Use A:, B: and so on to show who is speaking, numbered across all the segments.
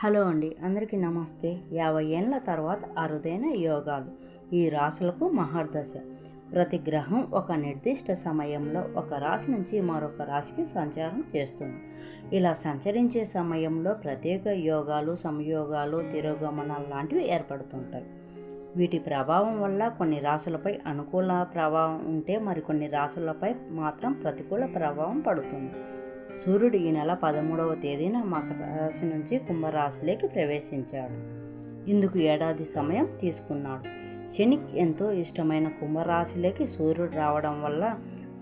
A: Hello అండి అందరికీ నమస్తే. యాభై ఏళ్ళ తర్వాత అరుదైన యోగాలు. ఈ రాశులకు మహర్దశ. ప్రతి గ్రహం ఒక నిర్దిష్ట సమయంలో ఒక రాశి నుంచి మరొక రాశికి సంచారం చేస్తుంది. ఇలా సంచరించే సమయంలో ప్రత్యేక యోగాలు సంయోగాలు తిరోగమనాలు లాంటివి ఏర్పడుతుంటాయి. వీటి ప్రభావం వల్ల కొన్ని రాశులపై అనుకూల ప్రభావం ఉంటే మరికొన్ని రాశులపై మాత్రం ప్రతికూల ప్రభావం పడుతుంది. సూర్యుడు ఈ నెల పదమూడవ తేదీన మకర రాశి నుంచి కుంభరాశిలోకి ప్రవేశించాడు. ఇందుకు ఏడాది సమయం తీసుకున్నాడు. శనికి ఎంతో ఇష్టమైన కుంభరాశిలోకి సూర్యుడు రావడం వల్ల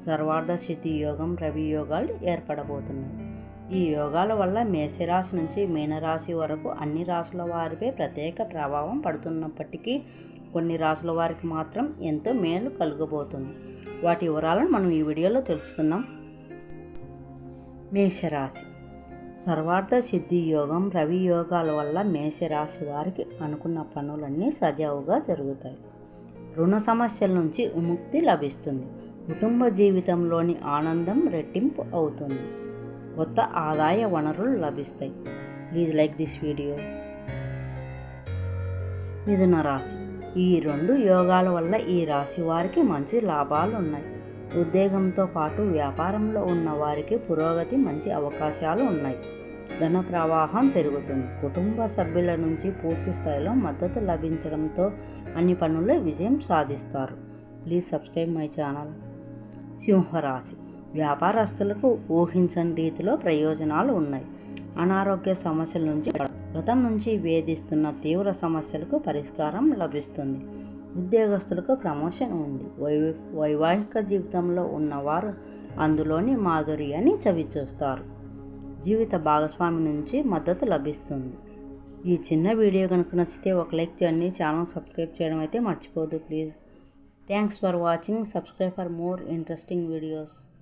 A: సర్వార్ధశితి యోగం రవి యోగాలు ఏర్పడబోతున్నాయి. ఈ యోగాల వల్ల మేషరాశి నుంచి మీనరాశి వరకు అన్ని రాశుల వారిపై ప్రత్యేక ప్రభావం పడుతున్నప్పటికీ కొన్ని రాశుల వారికి మాత్రం ఎంతో మేలు కలుగబోతుంది. వాటి వివరాలను మనం ఈ వీడియోలో తెలుసుకుందాం. మేషరాశి. సర్వార్థ సిద్ధి యోగం రవి యోగాల వల్ల మేషరాశి వారికి అనుకున్న పనులన్నీ సజావుగా జరుగుతాయి. రుణ సమస్యల నుంచి విముక్తి లభిస్తుంది. కుటుంబ జీవితంలోని ఆనందం రెట్టింపు అవుతుంది. కొత్త ఆదాయ వనరులు లభిస్తాయి. Please like this video. మిథున రాశి. ఈ రెండు యోగాల వల్ల ఈ రాశి వారికి మంచి లాభాలు ఉన్నాయి ఉద్యోగంతో పాటు వ్యాపారంలో ఉన్న వారికి పురోగతి మంచి అవకాశాలు ఉన్నాయి. ధన ప్రవాహం పెరుగుతుంది. కుటుంబ సభ్యుల నుంచి పూర్తి స్థాయిలో మద్దతు లభించడంతో అన్ని పనుల్లో విజయం సాధిస్తారు. Please subscribe my channel. సింహరాశి. వ్యాపారస్తులకు ఊహించని రీతిలో ప్రయోజనాలు ఉన్నాయి. అనారోగ్య సమస్యల నుంచి గతం నుంచి వేధిస్తున్న తీవ్ర సమస్యలకు పరిష్కారం లభిస్తుంది. ఉద్యోగస్తులకు ప్రమోషన్ ఉంది. వై వైవాహిక జీవితంలో ఉన్నవారు అందులోని మాధురి అని చవి చవిచూస్తారు జీవిత భాగస్వామి నుంచి మద్దతు లభిస్తుంది. ఈ చిన్న వీడియో కనుక నచ్చితే ఒక లైక్ చేయండి. ఛానల్ సబ్స్క్రైబ్ చేయడం అయితే మర్చిపోదు please. Thanks for watching. Subscribe for more interesting videos.